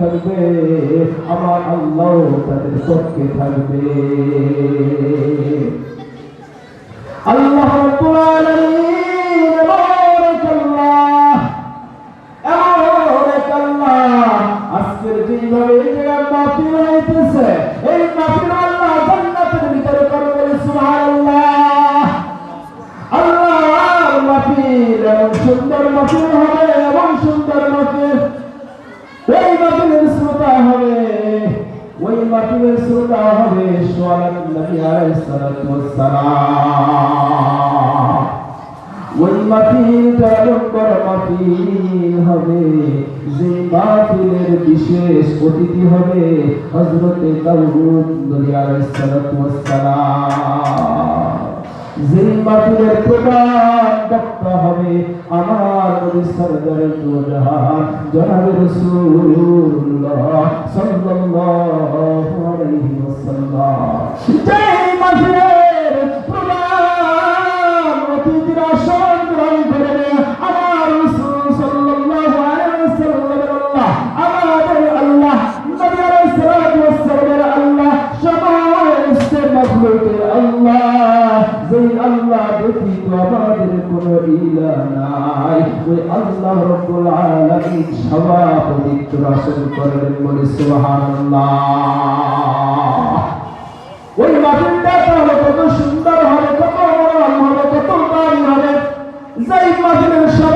থাকবে, আমার আল্লাহ তাদের পক্ষে থাকবে। আল্লাহ আল্লাহ আজকের যেভাবে এই জায়গায় সুন্দর মাহফিল হবে, এমন সুন্দর মাহফিল ওই মাহফিলের শ্রোতা হবে, ওই মাহফিলের শ্রোতা হবে ওই মাহফিলটা বড় মাহফিল হবে, যে মাহফিলের বিশেষ অতিথি হবে হযরতে দাউদ নবী আলাইহিস সালাতু যে মাহফিলের প্রধান বক্তা হবে আমার সরদার দুজাহান জনাবে রাসূলুল্লাহ সাল্লাল্লাহু আলাইহি ওয়াসাল্লাম। ব্যতীত আমাদের কোনো ইলাহ নাই। ওই আল্লাহ রব্বুল আলামিন সভা পবিত্র আসন করেন বলে সুবহানাল্লাহ। ওই মাহফিলটা তাহলে কত সুন্দর হবে, কত মনোরম হবে, কত দামি হবে। যেই মাহফিলের সভাপতি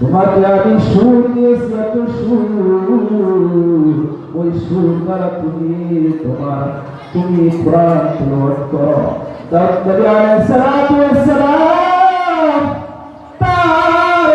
তোমাকে আমি সুর দিয়েছি এত সুর ওই সুর দ্বারা তুমি তোমার, তুমি কোরআন তেলাওয়াত করো। দাউদ নবী আলাইহিস সালাতু ওয়াস সালাম তার